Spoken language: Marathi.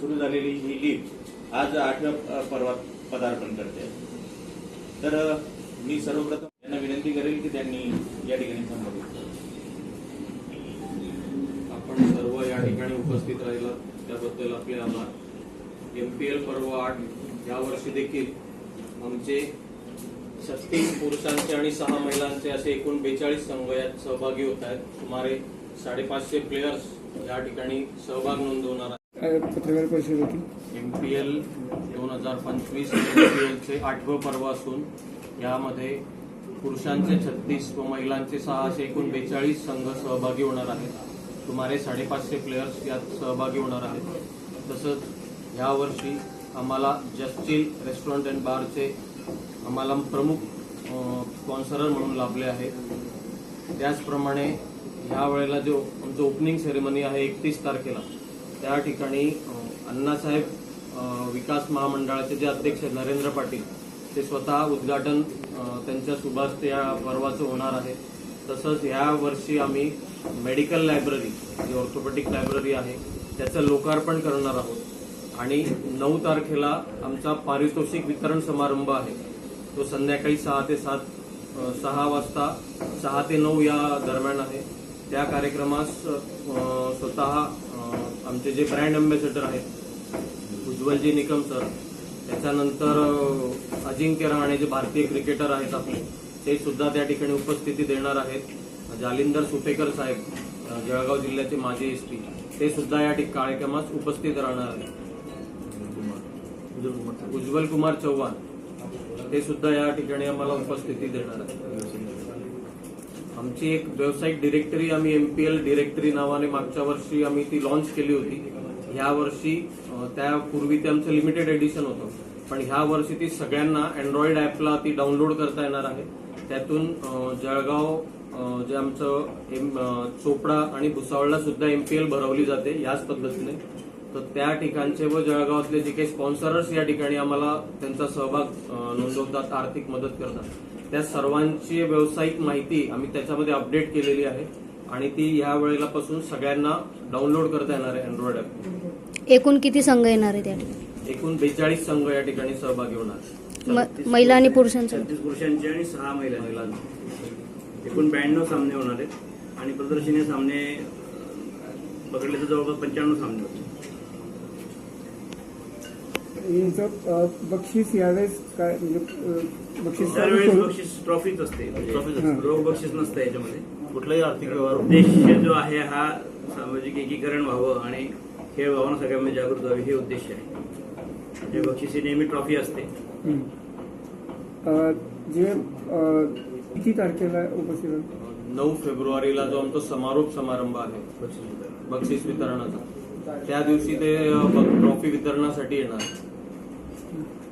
सुरू झालेली ही लीग आज आठव्या पर्वात पदार्पण करते. तर मी सर्वप्रथम त्यांना विनंती करेल की त्यांनी या ठिकाणी संबोधित आपण सर्व या ठिकाणी उपस्थित राहिला. त्याबद्दल आपले आभार एम पी एल पर्व आठ यावर्षी देखील आमचे छत्तीस पुरुषांचे आणि सहा महिलांचे असे एकूण बेचाळीस संघ यात सहभागी होत आहेत. सुमारे साडेपाचशे प्लेयर्स या ठिकाणी सहभाग नोंदवणार आहेत. पत्रकार परिषद होती? एम पी एल दोन हजार पंचवीस एम पी एलचे आठवं पर्व असून यामध्ये पुरुषांचे छत्तीस व महिलांचे सहाशे एकूण बेचाळीस संघ सहभागी होणार आहेत. सुमारे साडेपाचशे प्लेयर्स यात सहभागी होणार आहेत. तसंच यावर्षी आम्हाला जस्टिल रेस्टॉरंट अँड बारचे आम्हाला प्रमुख स्पॉन्सरर म्हणून लाभले आहेत त्याचप्रमाणे ह्या वेळेला जो आमचं ओपनिंग सेरेमनी आहे एकतीस तारखेला त्या ठिकाणी अण्णासाहेब विकास महामंडळाचे जे अध्यक्ष आहेत, नरेंद्र पाटील ते स्वतः उद्घाटन त्यांच्या सुभाष या पर्वाचं होणार आहे. तसंच ह्या वर्षी आम्ही मेडिकल लायब्ररी जी ऑर्थोपेटिक लायब्ररी आहे त्याचं लोकार्पण करणार आहोत. आणि नऊ तारखेला आमचा पारितोषिक वितरण समारंभ आहे. तो संध्याकाळी सहा ते सात सहा वाजता सहा ते नऊ या दरम्यान आहे. त्या कार्यक्रमास स्वतः आमचे जे ब्रँड अम्बॅसेडर आहेत उज्ज्वलजी निकम सर त्याच्यानंतर अजिंक्य रहाणे जे भारतीय क्रिकेटर आहेत आपले ते सुद्धा त्या ठिकाणी उपस्थिती देणार आहेत. जालिंदर सुपेकर साहेब जळगाव जिल्ह्याचे माजी एस पी ते सुद्धा या ठिक कार्यक्रमास उपस्थित राहणार आहेत. उज्ज्वल कुमार चव्हाण ते सुद्धा या ठिकाणी आम्हाला उपस्थिती देणार आहेत. आमची एक व्यावसायिक डिरेक्टरी आम्ही एमपीएल डिरेक्टरी नावाने मागच्या वर्षी आम्ही ती लॉन्च केली होती. ह्या वर्षी त्यापूर्वी ते आमचं लिमिटेड एडिशन होतं. पण ह्या वर्षी ती सगळ्यांना अँड्रॉइड ॲपला ती डाउनलोड करता येणार आहे. त्यातून जळगाव जे आमचं एम चोपडा आणि भुसावळला सुद्धा एमपीएल भरवली जाते याच पद्धतीने. तर त्या ठिकाणचे व जळगावातले जे काही स्पॉन्सरर्स या ठिकाणी आम्हाला त्यांचा सहभाग नोंदवतात आर्थिक मदत करतात. त्या सर्वांची व्यावसायिक माहिती आम्ही त्याच्यामध्ये अपडेट केलेली आहे आणि ती ह्या वेळेला पासून सगळ्यांना डाउनलोड करता येणार आहे अँड्रॉइड ॲप एकूण किती संघ येणार आहे त्या ठिकाणी? एकूण बेचाळीस संघ या ठिकाणी सहभागी होणार. महिला आणि पुरुषांचं? छत्तीस पुरुषांचे आणि सहा महिला एकूण ब्याण्णव सामने होणार आहेत आणि प्रदर्शनीय सामने पकडले तर जवळपास पंच्याण्णव सामने होते यांचं बक्षीस यावेळेस काय म्हणजे बक्षीस दरवेळेस बक्षीस ट्रॉफीच असते. ट्रॉफीच असते. रोख बक्षीस नसतं याच्यामध्ये. कुठलाही आर्थिक व्यवहार उद्देश जो आहे हा सामाजिक एकीकरण व्हावं आणि खेळ भावना सगळ्यांमध्ये जागृत व्हावी हे उद्देश आहे. म्हणजे बक्षीस ही नेहमी ट्रॉफी असते. हं. अ, जे अ, किती तारखेला उपस्थित आहे? नऊ फेब्रुवारीला जो आमचा समारोप समारंभ आहे बक्षीस वितरणाचा त्या दिवशी ते ट्रॉफी वितरणासाठी येणार. Thank you.